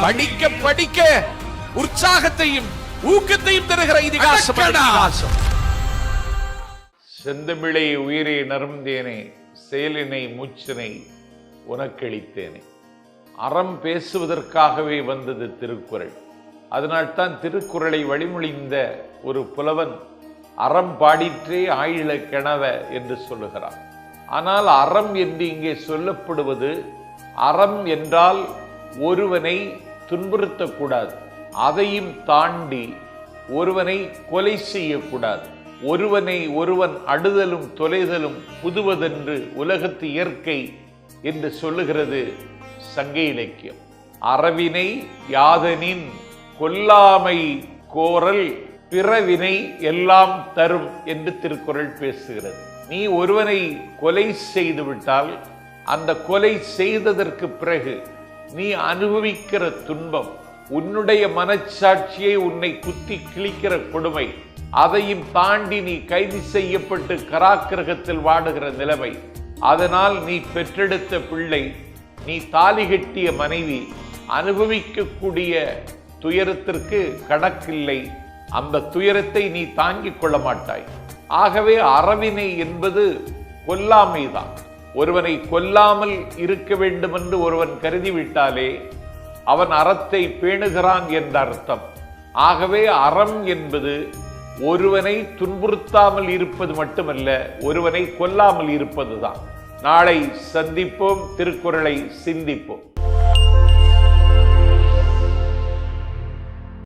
படிக்க படிக்க உற்சாகத்தையும் ஊக்கத்தையும் தருகிற இதிகாசம் செந்தமிழை உயிரே நருந்தேனே செயலினை மூச்சினை உனக்களித்தேனே. அறம் பேசுவதற்காகவே வந்தது திருக்குறள். அதனால்தான் திருக்குறளை வழிமொழிந்த ஒரு புலவன் அறம் பாடிற்றே ஆயிழ கெனவ என்று சொல்லுகிறான். ஆனால் அறம் என்று இங்கே சொல்லப்படுவது அறம் என்றால் ஒருவனை துன்புறுத்தக்கூடாது. அதையும் தாண்டி ஒருவனை கொலை செய்யக்கூடாது. ஒருவனை ஒருவன் அடுதலும் தொலைதலும் புதுவதென்று உலகத்து இயற்கை என்று சொல்லுகிறது சங்க இலக்கியம். அறவினை யாதனின் கொல்லாமை கோரல் பிறவினை எல்லாம் தரும் என்று திருக்குறள் பேசுகிறது. நீ ஒருவனை கொலை செய்து விட்டால் அந்த கொலை செய்ததற்கு பிறகு நீ அனுபவிக்கிற துன்பம் உன்னுடைய மனச்சாட்சியை உன்னை குத்தி கிழிக்கிற கொடுமை அதையும் தாண்டி நீ கைது செய்யப்பட்டு கராக்கிரகத்தில் வாடுகிற நிலைமை. அதனால் நீ பெற்றெடுத்த பிள்ளை நீ தாலி கட்டிய மனைவி அனுபவிக்கக்கூடிய துயரத்திற்கு கணக்கில்லை. அந்த துயரத்தை நீ தாங்கிக் கொள்ள மாட்டாய். ஆகவே அறவினை என்பது கொல்லாமைதான். ஒருவனை கொல்லாமல் இருக்க வேண்டும் என்று ஒருவன் கருதிவிட்டாலே அவன் அறத்தை பேணுகிறான் என்ற அர்த்தம். ஆகவே அறம் என்பது ஒருவனை துன்புறுத்தாமல் இருப்பது மட்டுமல்ல ஒருவனை கொல்லாமல் இருப்பதுதான். நாளை சந்திப்போம் திருக்குறளை சிந்திப்போம்.